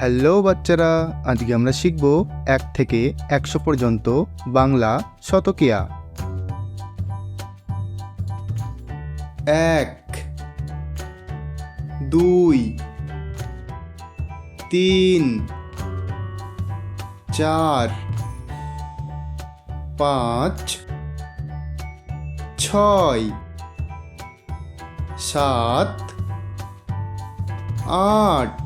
Hello বাচ্চারা, আজকে আমরা শিখব এক থেকে একশো পর্যন্ত বাংলা শতকিয়া। এক, দুই, তিন, চার, পাঁচ, ছয়, সাত, আট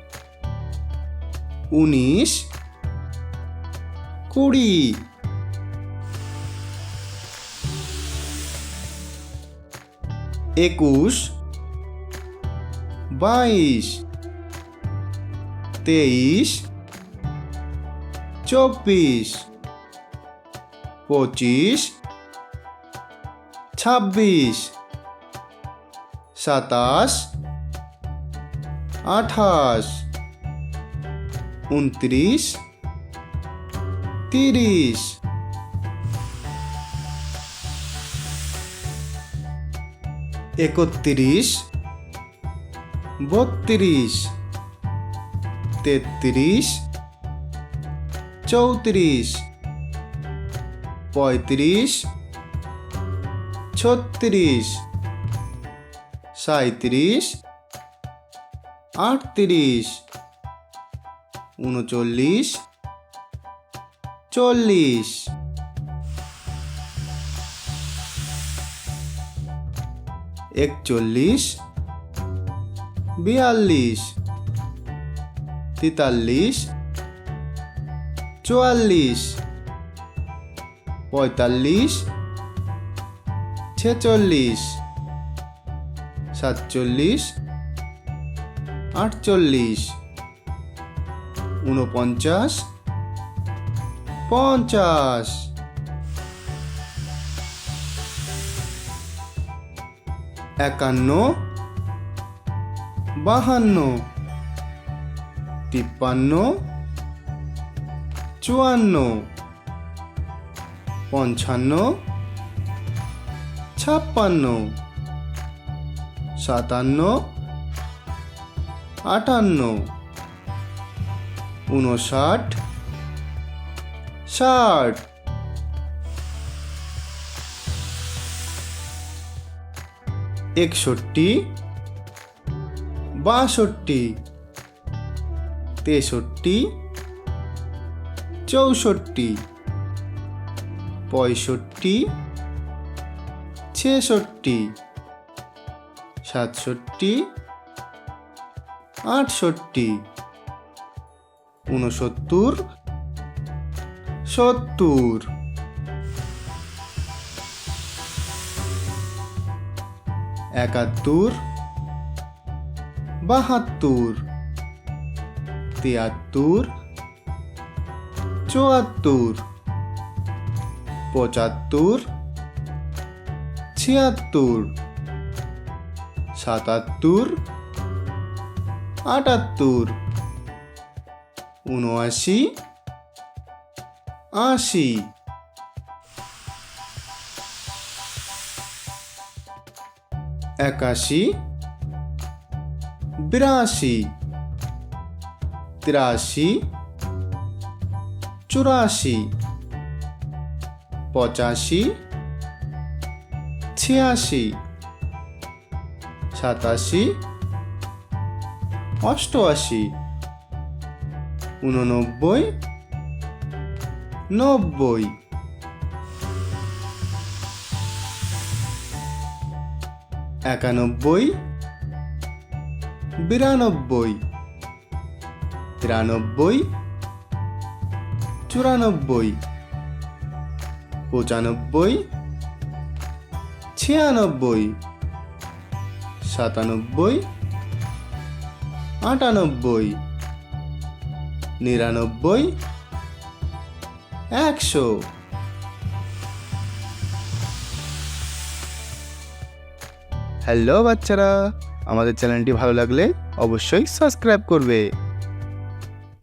উনিশ কুড়ি। একুশ বাইশ তেইশ চব্বিশ পঁচিশ ছাব্বিশ সাতাশ আঠাশ। উনত্রিশ তিরিশ। একত্রিশ বত্রিশ। তেত্রিশ চৌত্রিশ। পঁয়ত্রিশ ছত্রিশ। সাঁত্রিশ আটত্রিশ। উনচল্লিশ চল্লিশ। একচল্লিশ বিয়াল্লিশ। তেতাল্লিশ চুয়াল্লিশ। পঁয়তাল্লিশ ছেচল্লিশ। সাতচল্লিশ আটচল্লিশ। ঊনপঞ্চাশ পঞ্চাশ। একান্ন বাহান্ন। তিপ্পান্ন চুয়ান্ন। পঞ্চান্ন ছাপ্পান্ন। সাতান্ন আটান্ন। উনষাট ষাট। একষট্টি বাষট্টি। তেষট্টি চৌষট্টি। পঁয়ষট্টি ছেষট্টি। সাতষট্টি আটষট্টি। ঊনসত্তর সত্তর। একাত্তর বাহাত্তর। তিয়াত্তর চুয়াত্তর। পঁচাত্তর ছিয়াত্তর। সাতাত্তর আটাত্তর। উনআশি আশি। একাশি বিরাশি তিরাশি চুরাশি পঁচাশি ছিয়াশি সাতাশি অষ্টআশি। উননব্বই নব্বই। একানব্বই বিরানব্বই। তিরানব্বই চুরানব্বই। পঁচানব্বই ছিয়ানব্বই। সাতানব্বই আটানব্বই। নিরানব্বই একশো। হ্যালো বাচ্চারা আমাদের চ্যানেলটি ভালো লাগলে অবশ্যই সাবস্ক্রাইব করবে।